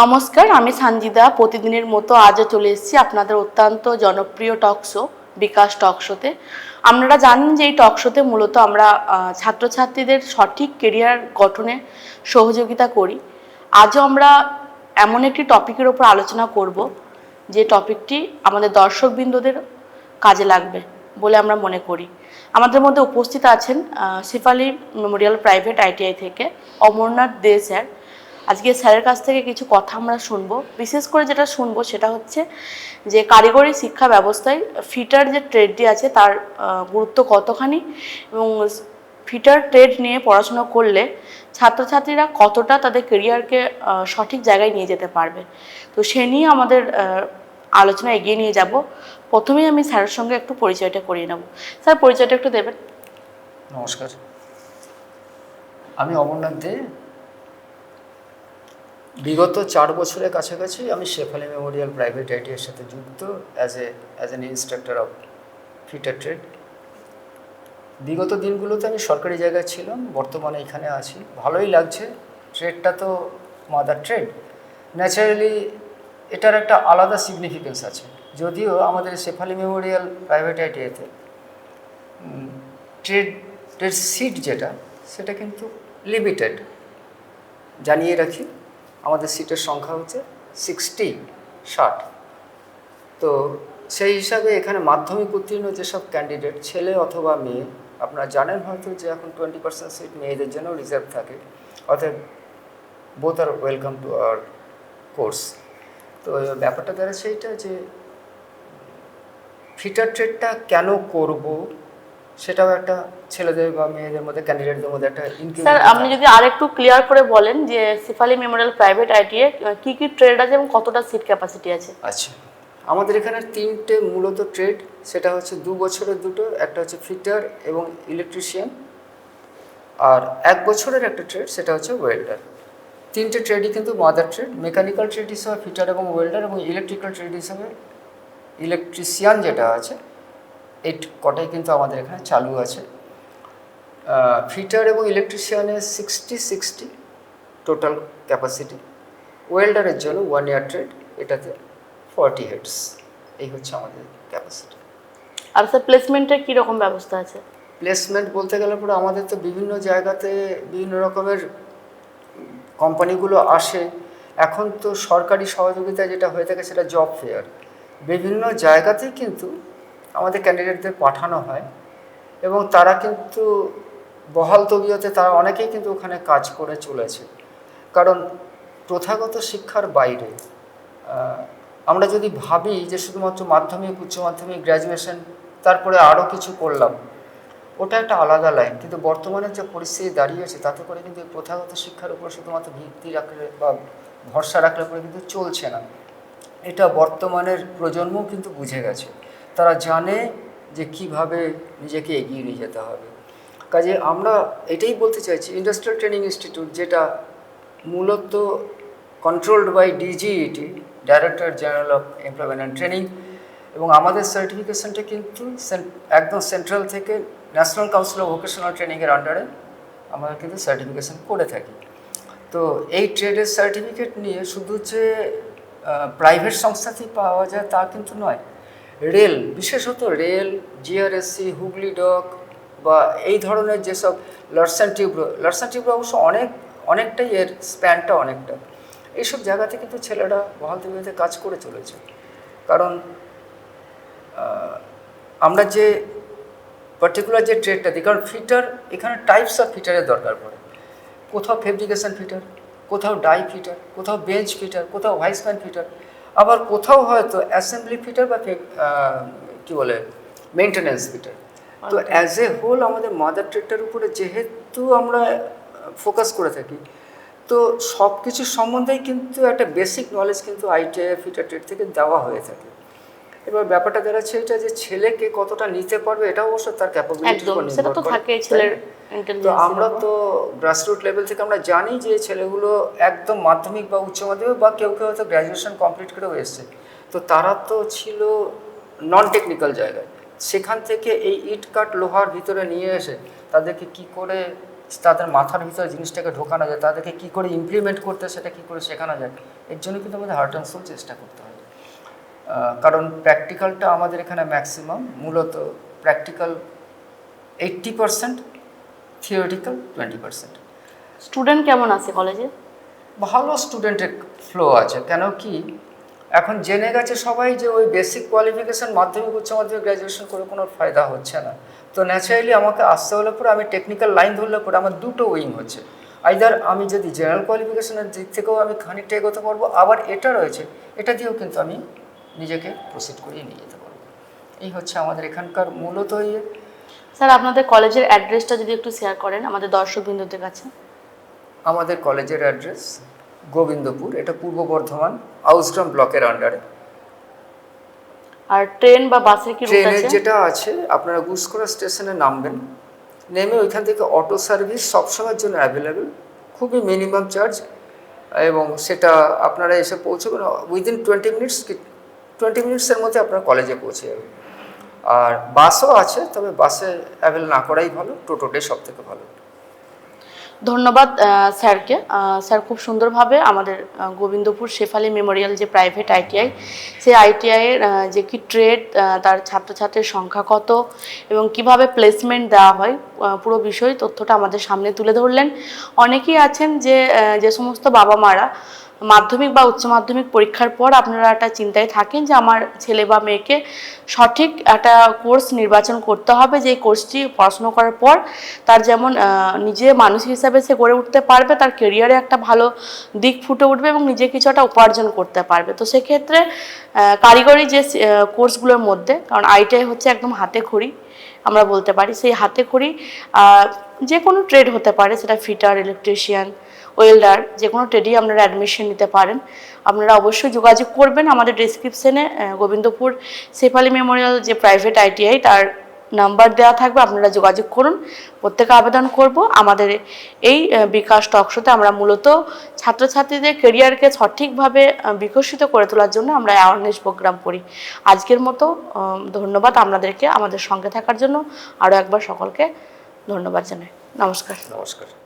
নমস্কার, আমি সানজিদা। প্রতিদিনের মতো আজও চলে এসেছি আপনাদের অত্যন্ত জনপ্রিয় টক শো, বিকাশ টকশোতে আপনারা জানেন যে এই টক শোতে মূলত আমরা ছাত্রছাত্রীদের সঠিক কেরিয়ার গঠনে সহযোগিতা করি। আজও আমরা এমন একটি টপিকের ওপর আলোচনা করব, যে টপিকটি আমাদের দর্শকবৃন্দদের কাজে লাগবে বলে আমরা মনে করি। আমাদের মধ্যে উপস্থিত আছেন শেফালি মেমোরিয়াল প্রাইভেট আইটিআই থেকে অমরনাথ দে স্যার। আজকে স্যারের কাছ থেকে কিছু কথা আমরা শুনব। বিশেষ করে যেটা শুনব সেটা হচ্ছে যে কারিগরি শিক্ষা ব্যবস্থায় ফিটার যে ট্রেডটি আছে তার গুরুত্ব কতখানি এবং ফিটার ট্রেড নিয়ে পড়াশোনা করলে ছাত্রছাত্রীরা কতটা তাদের কেরিয়ারকে সঠিক জায়গায় নিয়ে যেতে পারবে। তো সে নিয়ে আমাদের আলোচনা এগিয়ে নিয়ে যাব। প্রথমেই আমি স্যারের সঙ্গে একটু পরিচয়টা করিয়ে নেব। স্যার, পরিচয়টা একটু দেবেন। নমস্কার। আমি অমরনাথ দে বিগত চার বছরের কাছাকাছি আমি শেফালি মেমোরিয়াল প্রাইভেট আইটির সাথে যুক্ত as a as an instructor of fitter trade বিগত দিনগুলোতে আমি সরকারি জায়গায় ছিলাম, বর্তমানে এখানে আছি। ভালোই লাগছে ট্রেডটা তো মাদার ট্রেড ন্যাচারালি এটার একটা আলাদা সিগনিফিকেন্স আছে। যদিও আমাদের শেফালি মেমোরিয়াল প্রাইভেট আইটিআইতে ট্রেড ট্রেড সিট যেটা, সেটা কিন্তু লিমিটেড জানিয়ে রাখি আমাদের সিটের সংখ্যা হচ্ছে সিক্সটি ষাট। তো সেই হিসাবে এখানে মাধ্যমিক উত্তীর্ণ যেসব ক্যান্ডিডেট ছেলে অথবা মেয়ে, আপনারা জানেন হয়তো যে এখন টোয়েন্টি পার্সেন্ট সিট মেয়েদের জন্য রিজার্ভ থাকে। অতএব both R welcome to our course তো ব্যাপারটা দাঁড়াচ্ছে এইটা যে ফিটার ট্রেডটা কেন করব? সেটাও একটা ছেলেদের বা মেয়েদের মধ্যে ক্যান্ডিডেটদের মধ্যে একটা স্যার আপনি যদি আরেকটু ক্লিয়ার করে বলেন যে সিফালি মেমোরিয়াল প্রাইভেট আইটিএ কি কি ট্রেড আছে এবং কতটা সিট ক্যাপাসিটি আছে? আচ্ছা। আমাদের এখানে তিনটে মূলত ট্রেড সেটা হচ্ছে দু বছরের দুটো একটা হচ্ছে ফিটার এবং ইলেকট্রিশিয়ান আর এক বছরের একটা ট্রেড সেটা হচ্ছে ওয়েল্ডার তিনটে ট্রেডই কিন্তু মাদার ট্রেড মেকানিক্যাল ট্রেড হিসাবে ফিটার এবং ওয়েল্ডার এবং ইলেকট্রিক্যাল ট্রেড হিসাবে ইলেকট্রিশিয়ান যেটা আছে এই কটাই কিন্তু আমাদের এখানে চালু আছে। ফিটার এবং ইলেকট্রিশিয়ানের সিক্সটি সিক্সটি টোটাল ক্যাপাসিটি ওয়েল্ডারের জন্য ওয়ান ইয়ার ট্রেড এটাতে ফর্টি হেডস এই হচ্ছে আমাদের ক্যাপাসিটি আর স্যার প্লেসমেন্টের কীরকম ব্যবস্থা আছে? প্লেসমেন্ট বলতে গেলে পরে আমাদের তো বিভিন্ন জায়গাতে বিভিন্ন রকমের কোম্পানিগুলো আসে। এখন তো সরকারি সহযোগিতা যেটা হয়ে থাকে সেটা জব ফেয়ার বিভিন্ন জায়গাতেই কিন্তু আমাদের ক্যান্ডিডেটদের পাঠানো হয় এবং তারা কিন্তু বহাল তবিয়তে তারা অনেকেই কিন্তু ওখানে কাজ করে চলেছে। কারণ প্রথাগত শিক্ষার বাইরে আমরা যদি ভাবি যে শুধুমাত্র মাধ্যমিক, উচ্চ মাধ্যমিক গ্র্যাজুয়েশন তারপরে আরও কিছু করলাম, ওটা একটা আলাদা লাইন কিন্তু বর্তমানে যে পরিস্থিতি দাঁড়িয়েছে তাতে করে কিন্তু প্রথাগত শিক্ষার উপর শুধুমাত্র ভিত্তি রাখলে বা ভরসা রাখলে পরে কিন্তু চলছে না। এটা বর্তমানের প্রজন্ম কিন্তু বুঝে গেছে। তারা জানে যে কীভাবে নিজেকে এগিয়ে নিয়ে যেতে হবে। কাজে আমরা এটাই বলতে চাইছি ইন্ডাস্ট্রিয়াল ট্রেনিং ইনস্টিটিউট যেটা মূলত controlled by DGET director general of employment and training এবং আমাদের সার্টিফিকেশনটা কিন্তু একদম সেন্ট্রাল থেকে ন্যাশনাল কাউন্সিল অফ ভোকেশনাল ট্রেনিংয়ের আন্ডারে আমরা কিন্তু সার্টিফিকেশন করে থাকি। তো এই ট্রেডের সার্টিফিকেট নিয়ে শুধু যে প্রাইভেট সংস্থাতেই পাওয়া যায় তা কিন্তু নয় রেল, বিশেষত রেল জিআরএসসি হুগলি ডক বা এই ধরনের যেসব লার্সান টিউব্রো লার্সান টিউব্রো অবশ্য অনেক, অনেকটাই এর স্প্যানটা অনেকটা। এইসব জায়গাতে কিন্তু ছেলেরা বহাল তবিয়তে কাজ করে চলেছে। কারণ আমরা যে পার্টিকুলার যে ট্রেডটা দিই কারণ ফিটার, এখানে টাইপস অফ ফিটারের দরকার পড়ে। কোথাও ফেব্রিকেশন ফিটার কোথাও ডাই ফিটার কোথাও বেঞ্চ ফিটার কোথাও ভাইসম্যান ফিটার আবার কোথাও হয়তো অ্যাসেম্বলি ফিটার বা কি বলে মেনটেন্যান্স ফিটার তো অ্যাজ এ হোল আমাদের মাদার ট্রেডটার উপরে যেহেতু আমরা ফোকাস করে থাকি তো সব কিছুর সম্বন্ধেই কিন্তু একটা বেসিক নলেজ কিন্তু আইটিআই ফিটার ট্রেড থেকে দেওয়া হয়ে থাকে। এবার ব্যাপারটা দাঁড়াচ্ছে এটা যে ছেলেকে কতটা নিতে পারবে এটা অবশ্য তার ক্যাপাবিলিটির একদম সেটা তো তাই ছেলের? তো আমরা তো গ্রাসরুট লেভেল থেকে আমরা জানি যে ছেলেগুলো একদম মাধ্যমিক বা উচ্চ মাধ্যমিক বা কেউ কেউ হয়তো গ্র্যাজুয়েশন কমপ্লিট করেও এসছে। তো তারা তো ছিল নন টেকনিক্যাল জায়গায়। সেখান থেকে এই ইট কাট লোহার ভিতরে নিয়ে এসে তাদেরকে কি করে তাদের মাথার ভিতরে জিনিসটাকে ঢোকানো যায় তাদেরকে কী করে ইমপ্লিমেন্ট করতে সেটা কী করে শেখানো যায় এর জন্য কিন্তু আমাদের হার্ট অ্যান্ড সোল চেষ্টা করতে হয়। কারণ প্র্যাকটিক্যালটা আমাদের এখানে ম্যাক্সিমাম মূলত practical eighty percent theoretical twenty percent student কেমন আছে কলেজে? ভালো স্টুডেন্টের ফ্লো আছে কেন কি? এখন জেনে গেছে সবাই যে ওই বেসিক কোয়ালিফিকেশান মাধ্যমিক উচ্চ মাধ্যমিক গ্র্যাজুয়েশন করে কোনো ফায়দা হচ্ছে না। তো ন্যাচারালি আমাকে আসতে হলে পরে আমি টেকনিক্যাল লাইন ধরলে পরে আমার দুটো উইং হচ্ছে। আইদার আমি যদি জেনারেল কোয়ালিফিকেশনের দিক থেকেও আমি খানিকটা এগোতে পারব আবার এটা রয়েছে এটা দিয়েও কিন্তু আমি নিজেকে প্রসিড করিয়ে নিয়ে যেতে পারব। এই হচ্ছে আমাদের এখানকার মূলত ইয়ে। স্যার আপনাদের কলেজের অ্যাড্রেসটা যদি একটু শেয়ার করেন আমাদের দর্শক বিন্দুদের কাছে। আমাদের কলেজের অ্যাড্রেস গোবিন্দপুর এটা পূর্ব বর্ধমান আউসগ্রাম ব্লকের আন্ডারে আর ট্রেন বা বাসের কি রুট আছে? যেটা আছে আপনারা গুসকরা স্টেশনে নামবেন। নেমে ওইখান থেকে অটো সার্ভিস সবসময়ের জন্য অ্যাভেলেবেল খুবই মিনিমাম চার্জ এবং সেটা আপনারা এসে পৌঁছবেন উইদিন টোয়েন্টি মিনিটস টোয়েন্টি মিনিটসের মধ্যে আপনার কলেজে পৌঁছে যাবেন। আর বাসও আছে, তবে বাসে অ্যাভেল না করাই ভালো টোটোটাই সব থেকে ভালো। ধন্যবাদ স্যারকে। স্যার খুব সুন্দরভাবে আমাদের গোবিন্দপুর শেফালি মেমোরিয়াল যে প্রাইভেট আইটিআই সেই আইটিআইয়ের যে কি ট্রেড তার ছাত্রছাত্রীর সংখ্যা কত এবং কীভাবে প্লেসমেন্ট দেওয়া হয় পুরো বিষয় তথ্যটা আমাদের সামনে তুলে ধরলেন। অনেকেই আছেন যে যে সমস্ত বাবা মারা মাধ্যমিক বা উচ্চ মাধ্যমিক পরীক্ষার পর আপনারা একটা চিন্তায় থাকেন যে আমার ছেলে বা মেয়েকে সঠিক একটা কোর্স নির্বাচন করতে হবে। যে কোর্সটি পড়াশুনো করার পর তার যেমন নিজে মানুষ হিসাবে সে গড়ে উঠতে পারবে, তার কেরিয়ারে একটা ভালো দিক ফুটে উঠবে এবং নিজে কিছু একটা উপার্জন করতে পারবে। তো সেক্ষেত্রে কারিগরি যে কোর্সগুলোর মধ্যে, কারণ আইটিআই হচ্ছে একদম হাতে খড়ি, আমরা বলতে পারি। সেই হাতে খড়ি যে কোনো ট্রেড হতে পারে, সেটা ফিটার ইলেকট্রিশিয়ান ওয়েল্ডার যে কোনো ট্রেডেই আপনারা অ্যাডমিশন নিতে পারেন। আপনারা অবশ্যই যোগাযোগ করবেন আমাদের ডিসক্রিপশনে গোবিন্দপুর শেফালি মেমোরিয়াল যে প্রাইভেট আইটিআই তার নাম্বার দেওয়া থাকবে, আপনারা যোগাযোগ করুন। প্রত্যেকে আবেদন করব। আমাদের এই বিকাশ টকশোতে আমরা মূলত ছাত্রছাত্রীদের কেরিয়ারকে সঠিকভাবে বিকশিত করে তোলার জন্য আমরা অ্যাওয়ারনেস প্রোগ্রাম করি। আজকের মতো ধন্যবাদ আপনাদেরকে আমাদের সঙ্গে থাকার জন্য। আরও একবার সকলকে ধন্যবাদ জানাই। নমস্কার। নমস্কার।